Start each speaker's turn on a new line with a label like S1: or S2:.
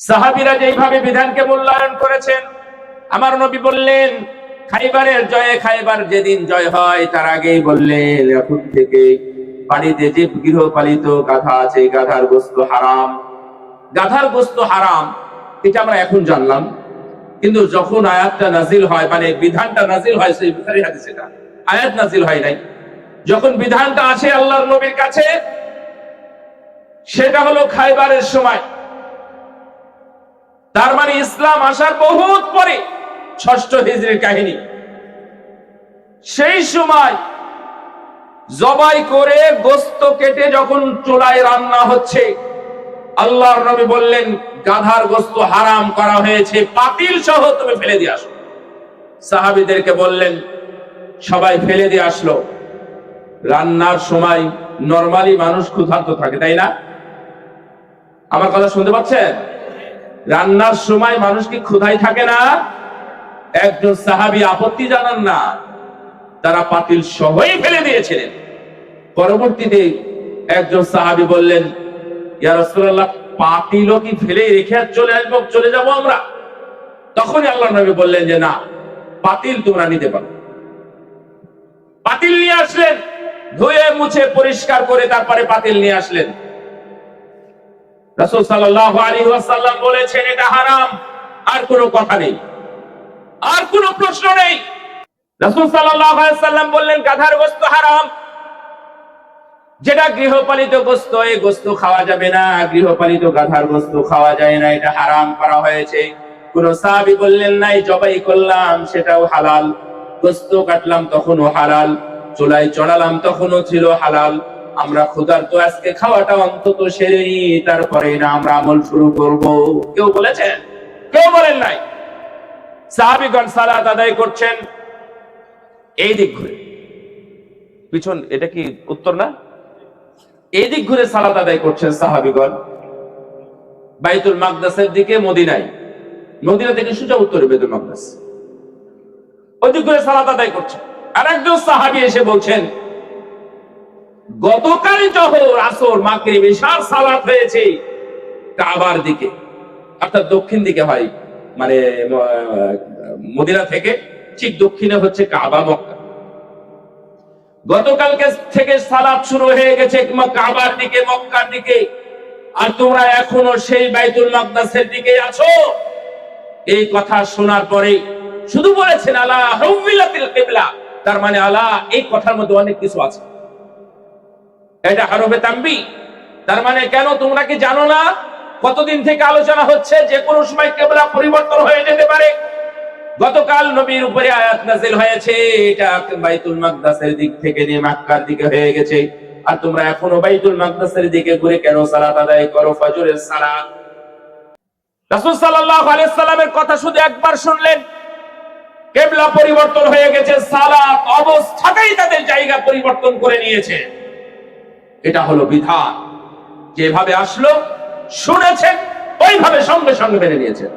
S1: সাহাবিরা যেইভাবে বিধানকে মূল্যায়ন করেছেন, আমার নবী বললেন, খাইবারের জয়ে খাইবার যেদিন জয় হয়, তার আগেই বললেন, এখন থেকে বাড়িতে যে গৃহপালিত গাধা আছে, গাধার গোস্ত হারাম। গাধার গোস্ত হারাম, এটা আমরা এখন জানলাম। কিন্তু যখন আয়াতটা নাজিল হয় মানে বিধানটা নাজিল হয়, সেই বুখারী হাদিস এটা আয়াত নাজিল হয় নাই। যখন বিধানটা আসে আল্লাহর নবীর কাছে, সেটা হলো খাইবারের সময়। তার মানে ইসলাম আসার বহুত পরে ষষ্ঠ হিজরির কাহিনী। সেই সময় জবাই করে গোস্ত কেটে যখন চুলায় রান্না হচ্ছে, আল্লাহর নবী বললেন, গাধার গোস্ত হারাম করা হয়েছে, পাতিল সহ তুমি ফেলে দিয়ে আসো। সাহাবিদেরকে বললেন, সবাই ফেলে দিয়ে আসলো। রান্নার সময় নরমালি মানুষ ক্ষুধার্ত থাকে, তাই না? আমার কথা শুনতে পাচ্ছেন? রান্নার সময় মানুষ কি ক্ষুধাই থাকে না। একজন সাহাবি আপত্তি জানান না। তারা পাতিল সহই ফেলে দিয়েছিলেন। পরবর্তীতে একজন সাহাবি বললেন পাতিলও কি ফেলে রেখে চলে আসব? চলে যাব আমরা? তখনই আল্লাহ নবী বললেন যে, না পাতিল তোমরা নিতে পারো। পাতিল নিয়ে আসলেন, ধুয়ে মুছে পরিষ্কার করে তারপরে পাতিল নিয়ে আসলেন। রাসূল সাল্লাল্লাহু আলাইহি ওয়াসাল্লাম বলেছেন, এটা হারাম। আর কোনো কথা নেই। আর কোনো প্রশ্ন নেই। রাসূল সাল্লাল্লাহু আলাইহি ওয়াসাল্লাম বললেন, গাধার গোশত হারাম। যেটা গৃহপালিত গোস্ত, এই গোস্ত খাওয়া যাবে না। গৃহপালিত গাধার গোস্ত খাওয়া যায় না। এটা হারাম করা হয়েছে। কোন সাহাবী বললেন, নাই, জবাই করলাম, সেটাও হালাল। গোস্ত কাটলাম, তখনও হালাল। চুলায় চড়ালাম, তখনও ছিল হালাল। আমরা ক্ষুধার তো আজকে খাওয়াটা অন্তত সেরে তারপরে না আমরা আমল শুরু করব। কেউ বলেছেন কেউ বলেন নাই। সাহাবিগণ সালাত আদায় করছেন। এই দিক ঘুরে। পিছন, এটা কি উত্তর না? এই দিক ঘুরে সালাত আদায় করছেন সাহাবিগণ। বাইতুল মাকদাসের দিকে মদিনায়। মদিনা থেকে সোজা উত্তরে বাইতুল মাকদাস। ওই দিক ঘুরে সালাত আদায় করছেন। আর একজন সাহাবি এসে বলছেন গতকাল জহর আসর মাগরিব বিশাল সালাত হয়েছে, কাবার দিকে, অর্থাৎ দক্ষিণ দিকে হয় মানে মদিনা থেকে, ঠিক দক্ষিণে হচ্ছে কাবা, মক্কা। গতকালকে থেকে সালাত শুরু হয়ে গেছে কাবার দিকে, মক্কার দিকে। আর তোমরা এখনও সেই বাইতুল মাকদাসের দিকে আছো? এই কথা শোনার পরে শুধু বলেছেন, আলা হুবিলাতিল কিবলা। তার মানে আলা, এই কথার মধ্যে অনেক কিছু আছে। এটা হারবে তাম্বি তার মানে কেন তোমরা কি জানো না? কতদিন থেকে আলোচনা হচ্ছে যে কোনো সময় কেবলা পরিবর্তন হয়ে যেতে পারে। গতকাল নবীর উপরে আয়াত নাজিল হয়েছে। এটা বাইতুল মাকদাসের দিক থেকে নিয়ে মক্কার দিকে হয়ে গেছে। আর তোমরা এখনও বাইতুল মাকদাসের দিকে ঘুরে কেন সালাত আদায় করো ফজরের সালাত? রাসূল সাল্লাল্লাহু আলাইহি সাল্লামের কথা শুধু একবার শুনলেন। কেবলা পরিবর্তন হয়ে গেছে, সালাত অবস্থাতেই তাদের জায়গা পরিবর্তন করে নিয়েছে। এটা হলো বিধান। যেভাবে আসলো শুনেছেন ওইভাবে সঙ্গে সঙ্গে মেনে নিয়েছেন